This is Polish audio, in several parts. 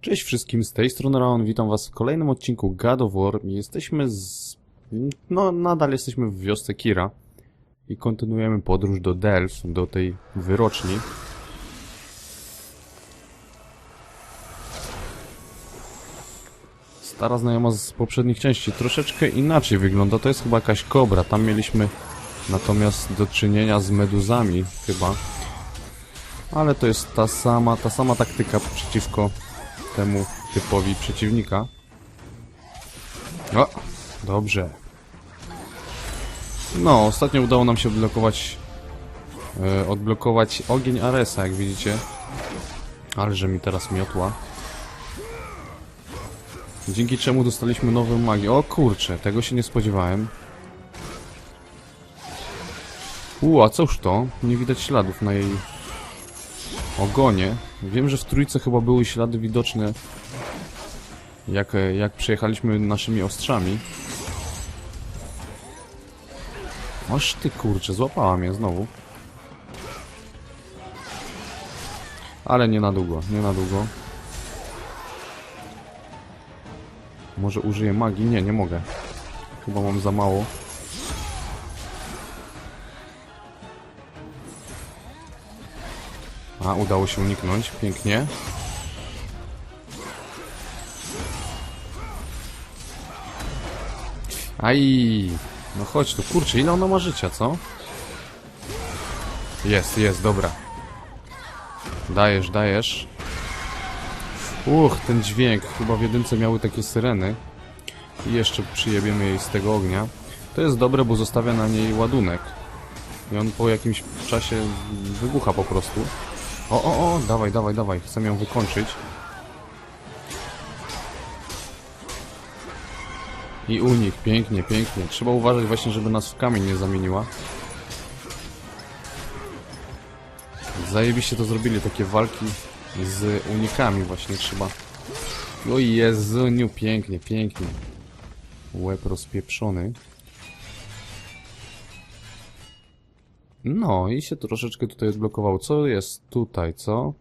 Cześć wszystkim, z tej strony Raon, witam was w kolejnym odcinku God of War. Jesteśmy z... no nadal jesteśmy w wiosce Kira i kontynuujemy podróż do Delft, do tej wyroczni. Stara znajoma z poprzednich części troszeczkę inaczej wygląda, to jest chyba jakaś kobra, tam mieliśmy natomiast do czynienia z meduzami chyba. Ale to jest ta sama, ta sama taktyka przeciwko temu typowi przeciwnika. O, dobrze. No, ostatnio udało nam się odblokować e, odblokować ogień Aresa, jak widzicie. Ale że mi teraz miotła. Dzięki czemu dostaliśmy nową magię. O kurczę, tego się nie spodziewałem. U, a cóż to? Nie widać śladów na jej ogonie. Wiem, że w trójce chyba były ślady widoczne jak, jak przejechaliśmy naszymi ostrzami. Oż ty kurczę, złapała mnie znowu. Ale nie na długo, nie na długo. Może użyję magii? Nie, nie mogę. Chyba mam za mało. A, udało się uniknąć. Pięknie. Aj! No chodź tu, kurczę, ile ona ma życia, co? Jest, jest, dobra. Dajesz, dajesz. Uch, ten dźwięk. Chyba w jedynce miały takie syreny. I jeszcze przyjebiemy jej z tego ognia. To jest dobre, bo zostawia na niej ładunek. I on po jakimś czasie wybucha po prostu. O, o, o, dawaj, dawaj, dawaj, chcę ją wykończyć. I unik, pięknie, pięknie. Trzeba uważać właśnie, żeby nas w kamień nie zamieniła. Zajebiście to zrobili, takie walki z unikami właśnie trzeba. O Jezuniu, pięknie, pięknie. Łeb rozpieprzony. No i się troszeczkę tutaj odblokowało. Co jest tutaj, co?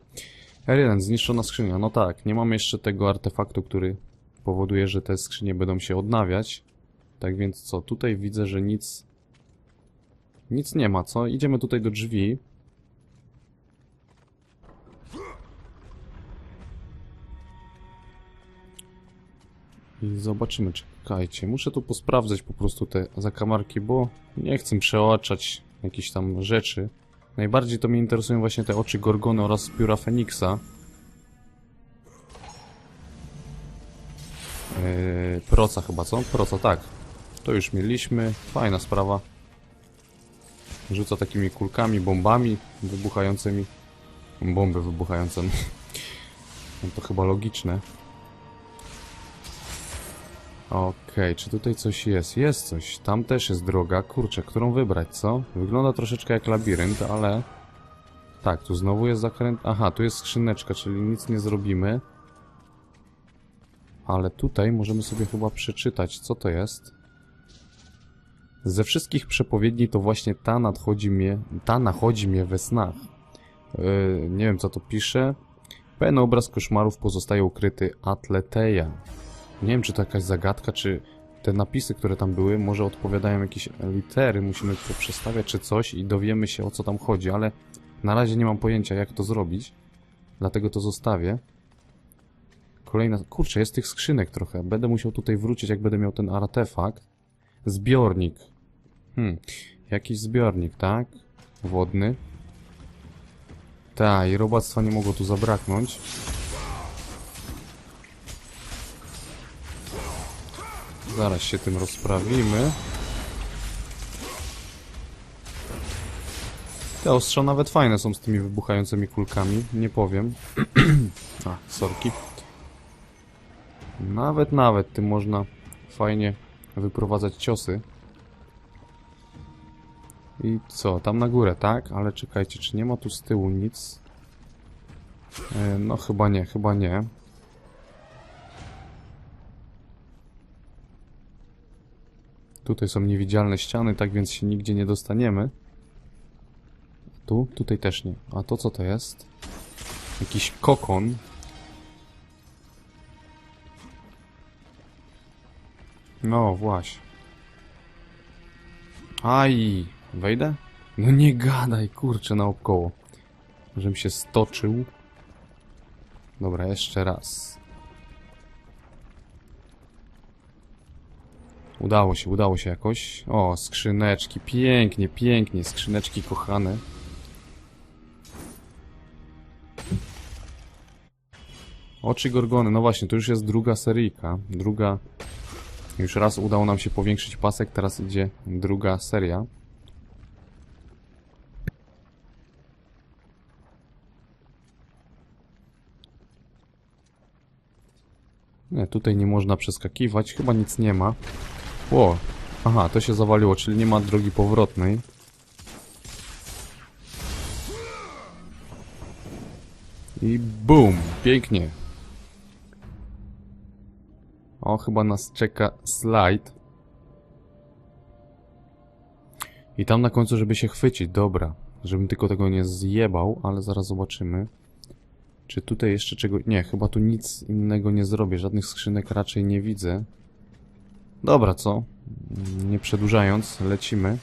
R1, zniszczona skrzynia. No tak, nie mamy jeszcze tego artefaktu, który powoduje, że te skrzynie będą się odnawiać. Tak więc co? Tutaj widzę, że nic... Nic nie ma, co? Idziemy tutaj do drzwi. I zobaczymy, czekajcie. Muszę tu posprawdzać po prostu te zakamarki, bo nie chcę przeoczać jakichś tam rzeczy. Najbardziej to mnie interesują właśnie te oczy Gorgony oraz pióra Feniksa. Yy, proca chyba, co? Proca, tak. To już mieliśmy. Fajna sprawa. Rzuca takimi kulkami, bombami wybuchającymi. Bomby wybuchające. No to chyba logiczne. Okej, czy tutaj coś jest? Jest coś. Tam też jest droga. Kurczę, którą wybrać, co? Wygląda troszeczkę jak labirynt, ale... Tak, tu znowu jest zakręt... Aha, tu jest skrzyneczka, czyli nic nie zrobimy. Ale tutaj możemy sobie chyba przeczytać, co to jest. Ze wszystkich przepowiedni to właśnie ta nadchodzi mnie... Ta nachodzi mnie we snach. Yy, nie wiem, co to pisze. Pełen obraz koszmarów pozostaje ukryty Atleteja. Nie wiem, czy to jakaś zagadka, czy te napisy, które tam były, może odpowiadają jakieś litery, musimy to przestawiać czy coś i dowiemy się o co tam chodzi, ale na razie nie mam pojęcia jak to zrobić, dlatego to zostawię. Kolejna... Kurczę, jest tych skrzynek trochę. Będę musiał tutaj wrócić, jak będę miał ten artefakt. Zbiornik. Hmm, jakiś zbiornik, tak? Wodny. Tak, i robactwa nie mogło tu zabraknąć. Zaraz się tym rozprawimy. Te ostrza nawet fajne są z tymi wybuchającymi kulkami, nie powiem. A, sorki. Nawet, nawet tym można fajnie wyprowadzać ciosy. I co, tam na górę, tak? Ale czekajcie, czy nie ma tu z tyłu nic? E, no chyba nie, chyba nie. Tutaj są niewidzialne ściany, tak więc się nigdzie nie dostaniemy. Tu? Tutaj też nie. A to co to jest? Jakiś kokon. No, właśnie. Aj! Wejdę? No nie gadaj, kurczę, naokoło. Żebym się stoczył. Dobra, jeszcze raz. Udało się, udało się jakoś. O, skrzyneczki, pięknie, pięknie, skrzyneczki kochane. Oczy Gorgony, no właśnie, to już jest druga seryjka. Druga. Już raz udało nam się powiększyć pasek, teraz idzie druga seria. Nie, tutaj nie można przeskakiwać, chyba nic nie ma. Ło, aha, to się zawaliło, czyli nie ma drogi powrotnej. I BUM! Pięknie. O, chyba nas czeka slajd. I tam na końcu, żeby się chwycić, dobra. Żebym tylko tego nie zjebał, ale zaraz zobaczymy. Czy tutaj jeszcze czego... Nie, chyba tu nic innego nie zrobię. Żadnych skrzynek raczej nie widzę. Dobra, co? Nie przedłużając, lecimy.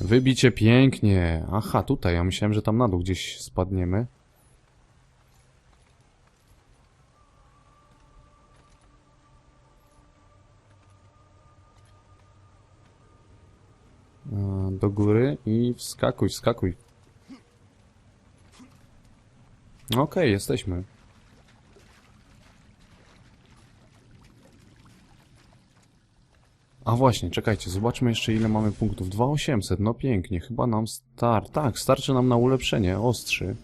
Wybicie pięknie. Aha, tutaj. Ja myślałem, że tam na dół gdzieś spadniemy. E, Do góry i wskakuj, wskakuj. Okej, jesteśmy. A właśnie, czekajcie, zobaczmy jeszcze ile mamy punktów. 2800, no pięknie, chyba nam star... Tak, starczy nam na ulepszenie, ostrzy.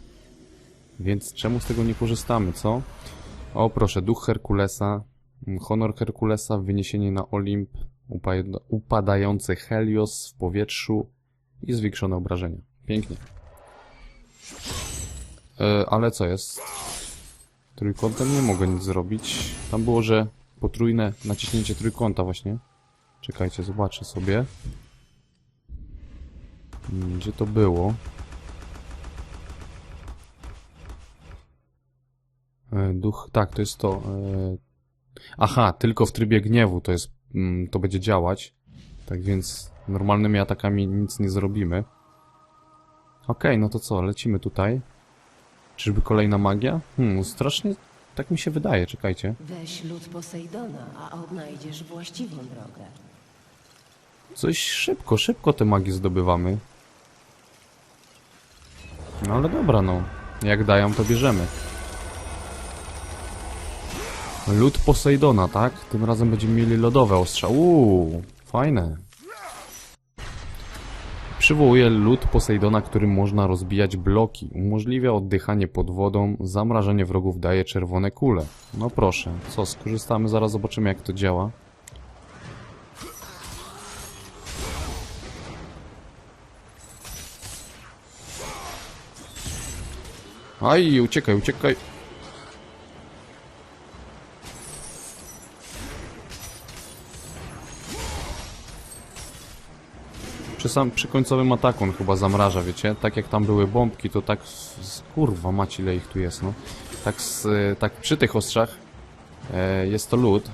Więc czemu z tego nie korzystamy, co? O proszę, duch Herkulesa, mm, honor Herkulesa, wyniesienie na Olimp, upa- upadający Helios w powietrzu i zwiększone obrażenia. Pięknie. E, ale co jest? Trójkątem nie mogę nic zrobić. Tam było, że potrójne naciśnięcie trójkąta właśnie. Czekajcie, zobaczę sobie. Mm, Gdzie to było? E, Duch, tak, to jest to. e, Aha, tylko w trybie gniewu to jest, mm, to będzie działać. Tak więc normalnymi atakami nic nie zrobimy. Okej, no to co, lecimy tutaj. Czyżby kolejna magia? Hmm, strasznie tak mi się wydaje, czekajcie. Weź lód Posejdona, a odnajdziesz właściwą drogę. Coś szybko, szybko te magii zdobywamy. No ale dobra, no. Jak dają, to bierzemy. Lód Posejdona, tak? Tym razem będziemy mieli lodowe ostrza. Uuu, fajne. Przywołuje lód Posejdona, którym można rozbijać bloki. Umożliwia oddychanie pod wodą, zamrażanie wrogów daje czerwone kule. No proszę, co, skorzystamy, zaraz zobaczymy jak to działa. Aj, uciekaj, uciekaj. Przy, sam, przy końcowym ataku on chyba zamraża, wiecie? Tak jak tam były bombki, to tak... z- Kurwa, macie ile ich tu jest, no. Tak, z, tak przy tych ostrzach e, jest to lód.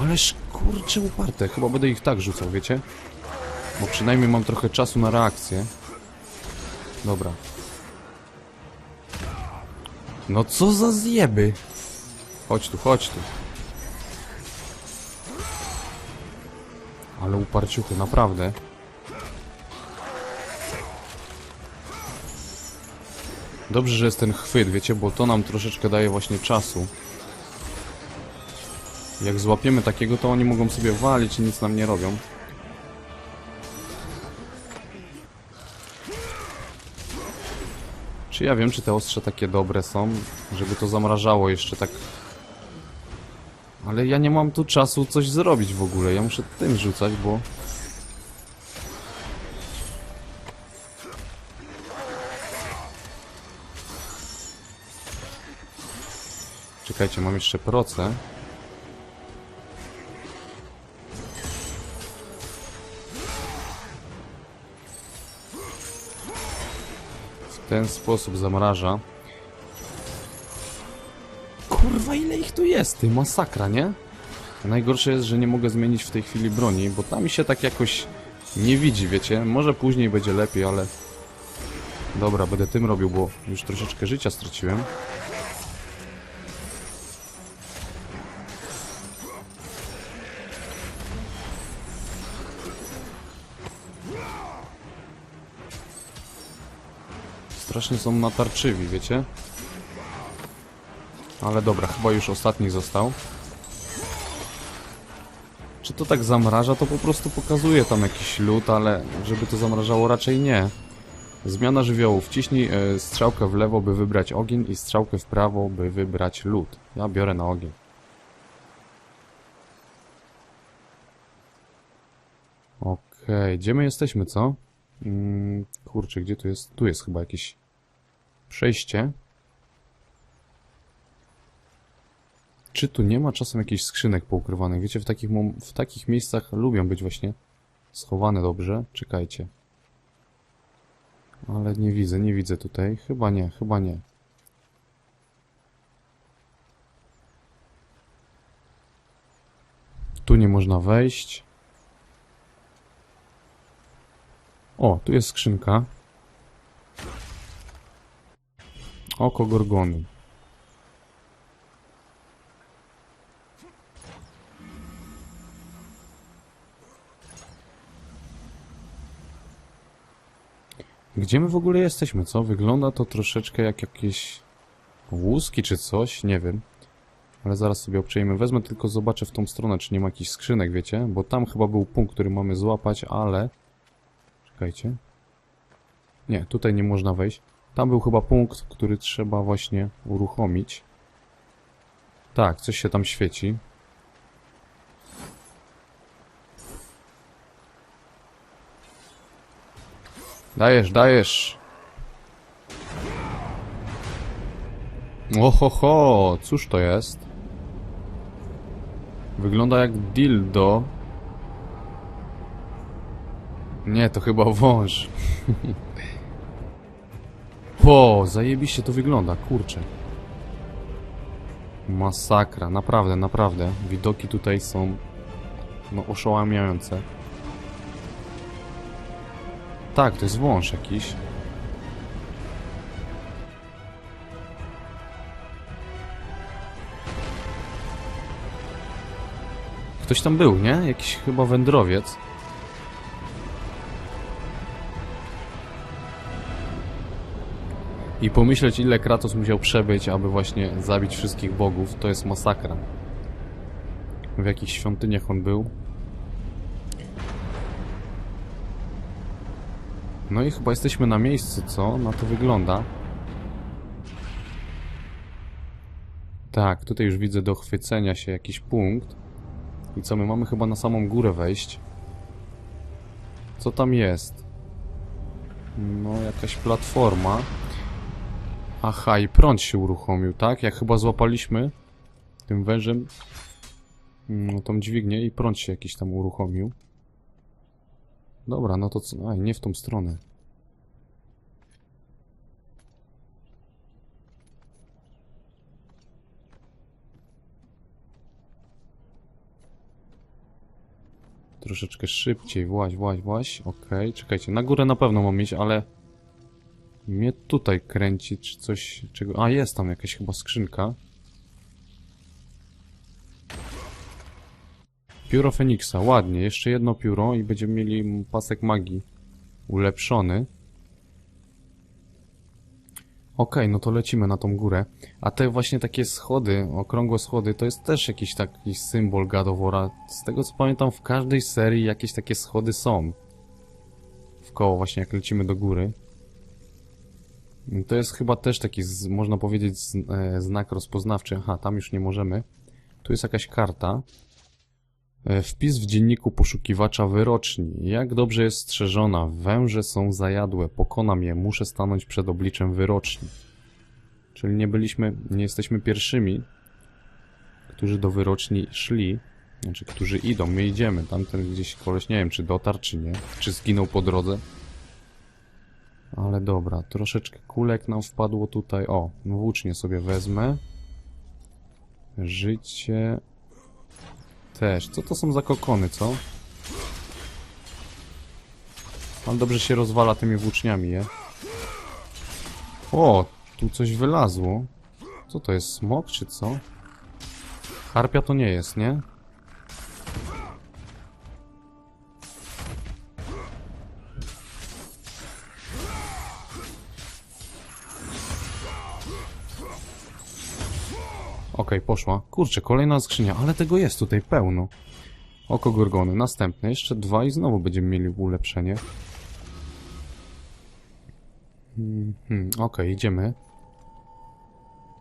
Ależ kurczę uparte, chyba będę ich tak rzucał, wiecie? Bo przynajmniej mam trochę czasu na reakcję. Dobra, no co za zjeby? Chodź tu, chodź tu. Ale uparciuchy, naprawdę. Dobrze, że jest ten chwyt, wiecie, bo to nam troszeczkę daje właśnie czasu. Jak złapiemy takiego, to oni mogą sobie walić i nic nam nie robią. Czy ja wiem, czy te ostrze takie dobre są, żeby to zamrażało jeszcze tak... Ale ja nie mam tu czasu coś zrobić w ogóle, ja muszę tym rzucać, bo... Czekajcie, mam jeszcze proce. W ten sposób zamraża. Kurwa, ile ich tu jest, ty, masakra, nie? Najgorsze jest, że nie mogę zmienić w tej chwili broni, bo tam mi się tak jakoś nie widzi, wiecie? Może później będzie lepiej, ale... Dobra, będę tym robił, bo już troszeczkę życia straciłem. Strasznie są natarczywi, wiecie? Ale dobra, chyba już ostatni został. Czy to tak zamraża, to po prostu pokazuje tam jakiś lód, ale żeby to zamrażało raczej nie. Zmiana żywiołu. Wciśnij e, strzałkę w lewo, by wybrać ogień i strzałkę w prawo, by wybrać lód. Ja biorę na ogień. Okej, gdzie my jesteśmy, co? Mm, kurczę, gdzie tu jest? Tu jest chyba jakieś przejście. Czy tu nie ma czasem jakichś skrzynek poukrywanych? Wiecie, w takich, w takich miejscach lubią być właśnie schowane dobrze. Czekajcie. Ale nie widzę, nie widzę tutaj. Chyba nie, chyba nie. Tu nie można wejść. O, tu jest skrzynka. Oko Gorgony. Gdzie my w ogóle jesteśmy, co? Wygląda to troszeczkę jak jakieś łuski czy coś, nie wiem. Ale zaraz sobie obczejmy. Wezmę tylko zobaczę w tą stronę, czy nie ma jakichś skrzynek, wiecie? Bo tam chyba był punkt, który mamy złapać, ale... Czekajcie. Nie, tutaj nie można wejść. Tam był chyba punkt, który trzeba właśnie uruchomić. Tak, coś się tam świeci. Dajesz, dajesz. Ohoho, cóż to jest? Wygląda jak dildo. Nie, to chyba wąż. Po, zajebiście to wygląda, kurczę. Masakra, naprawdę, naprawdę. Widoki tutaj są no oszałamiające. Tak, to jest wąż jakiś. Ktoś tam był, nie? Jakiś chyba wędrowiec. I pomyśleć, ile Kratos musiał przebyć, aby właśnie zabić wszystkich bogów, to jest masakra. W jakich świątyniach on był. No i chyba jesteśmy na miejscu, co? Na to wygląda. Tak, tutaj już widzę do chwycenia się jakiś punkt. I co, my mamy chyba na samą górę wejść. Co tam jest? No, jakaś platforma. Aha, i prąd się uruchomił, tak? Jak chyba złapaliśmy tym wężem no, tą dźwignię i prąd się jakiś tam uruchomił. Dobra, no to co? Aj, nie w tą stronę. Troszeczkę szybciej, właź, właź, właź. Okej, czekajcie, na górę na pewno mam iść, ale... Mnie tutaj kręci, czy coś, czego... A, jest tam jakaś chyba skrzynka. Pióro Feniksa, ładnie. Jeszcze jedno pióro i będziemy mieli pasek magii ulepszony. Okej, no to lecimy na tą górę. A te właśnie takie schody, okrągłe schody, to jest też jakiś taki symbol War'a. Z tego co pamiętam, w każdej serii jakieś takie schody są. W koło właśnie, jak lecimy do góry. To jest chyba też taki, z, można powiedzieć, z, e, znak rozpoznawczy. Aha, tam już nie możemy. Tu jest jakaś karta. E, Wpis w dzienniku poszukiwacza wyroczni. Jak dobrze jest strzeżona. Węże są zajadłe. Pokonam je. Muszę stanąć przed obliczem wyroczni. Czyli nie byliśmy, nie jesteśmy pierwszymi, którzy do wyroczni szli. Znaczy, którzy idą. My idziemy. Tamten gdzieś koleś, nie wiem, czy dotarł, czy nie. Czy zginął po drodze. Ale dobra, troszeczkę kulek nam wpadło tutaj. O, włócznie sobie wezmę. Życie... Też. Co to są za kokony, co? On dobrze się rozwala tymi włóczniami, je? O, tu coś wylazło. Co to jest, smok czy co? Harpia to nie jest, nie? Poszła. Kurczę, kolejna skrzynia, ale tego jest tutaj pełno. Oko Gorgony, następne, jeszcze dwa i znowu będziemy mieli ulepszenie. Hmm, Okej, idziemy.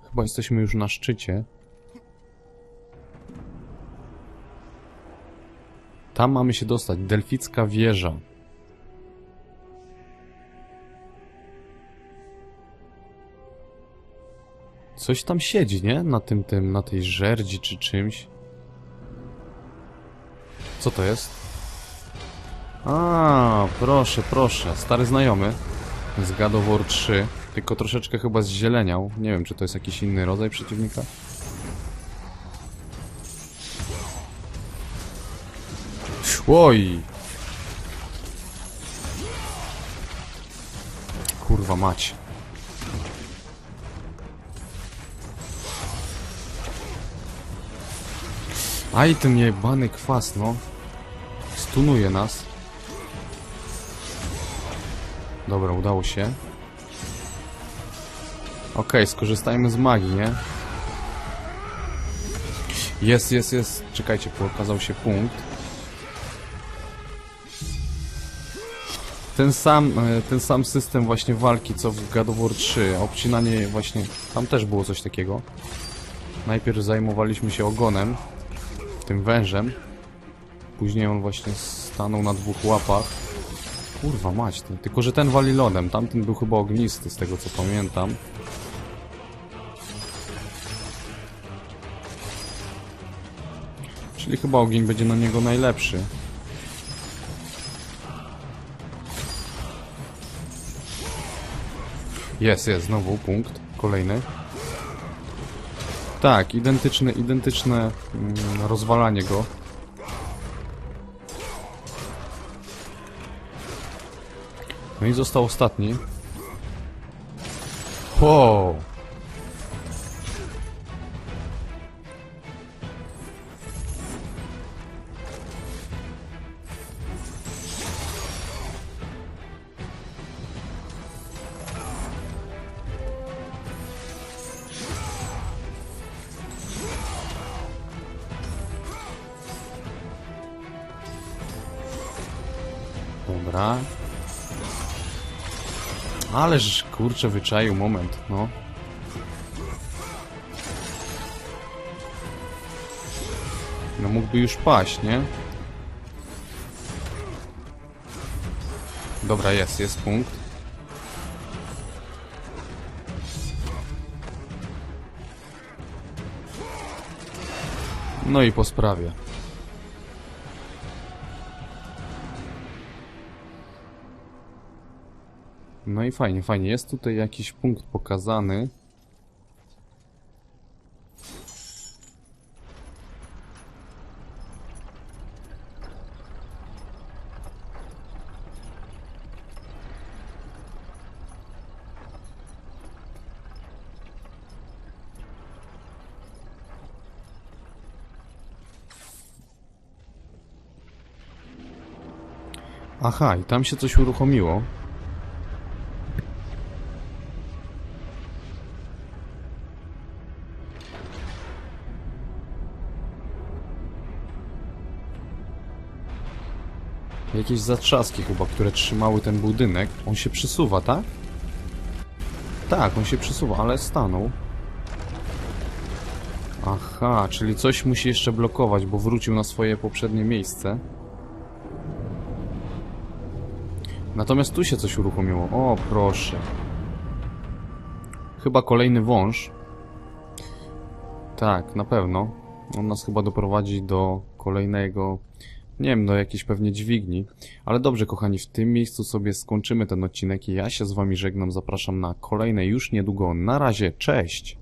Chyba jesteśmy już na szczycie. Tam mamy się dostać. Delficka wieża. Coś tam siedzi, nie? Na tym, tym, na tej żerdzi czy czymś. Co to jest? A, proszę, proszę. Stary znajomy z God of War 3. Tylko troszeczkę chyba zzieleniał. Nie wiem, czy to jest jakiś inny rodzaj przeciwnika. Oj! Kurwa mać. Aj, ten jebany kwas, no. Stunuje nas. Dobra, udało się. Okej, skorzystajmy z magii, nie? Jest, jest, jest. Czekajcie, pokazał się punkt. Ten sam, e, ten sam system właśnie walki, co w God of War 3. Obcinanie właśnie... Tam też było coś takiego. Najpierw zajmowaliśmy się ogonem, tym wężem. Później on właśnie stanął na dwóch łapach. Kurwa mać, ten. tylko że ten wali lodem. Tamten był chyba ognisty, z tego co pamiętam. Czyli chyba ogień będzie na niego najlepszy. Jest, jest, znowu punkt. Kolejny. Tak, identyczne, identyczne mm, rozwalanie go. No i został ostatni. Wow. Dobra. Ależ kurczę wyczaił moment, no. No mógłby już paść, nie? Dobra, jest, jest punkt. No i po sprawie. No i fajnie, fajnie. Jest tutaj jakiś punkt pokazany. Aha, i tam się coś uruchomiło. Jakieś zatrzaski chyba, które trzymały ten budynek. On się przesuwa, tak? Tak, on się przesuwa, ale stanął. Aha, czyli coś musi jeszcze blokować, bo wrócił na swoje poprzednie miejsce. Natomiast tu się coś uruchomiło. O, proszę. Chyba kolejny wąż. Tak, na pewno. On nas chyba doprowadzi do kolejnego nie wiem, do jakiejś pewnie dźwigni. Ale dobrze, kochani, w tym miejscu sobie skończymy ten odcinek i ja się z wami żegnam. Zapraszam na kolejne już niedługo. Na razie, cześć!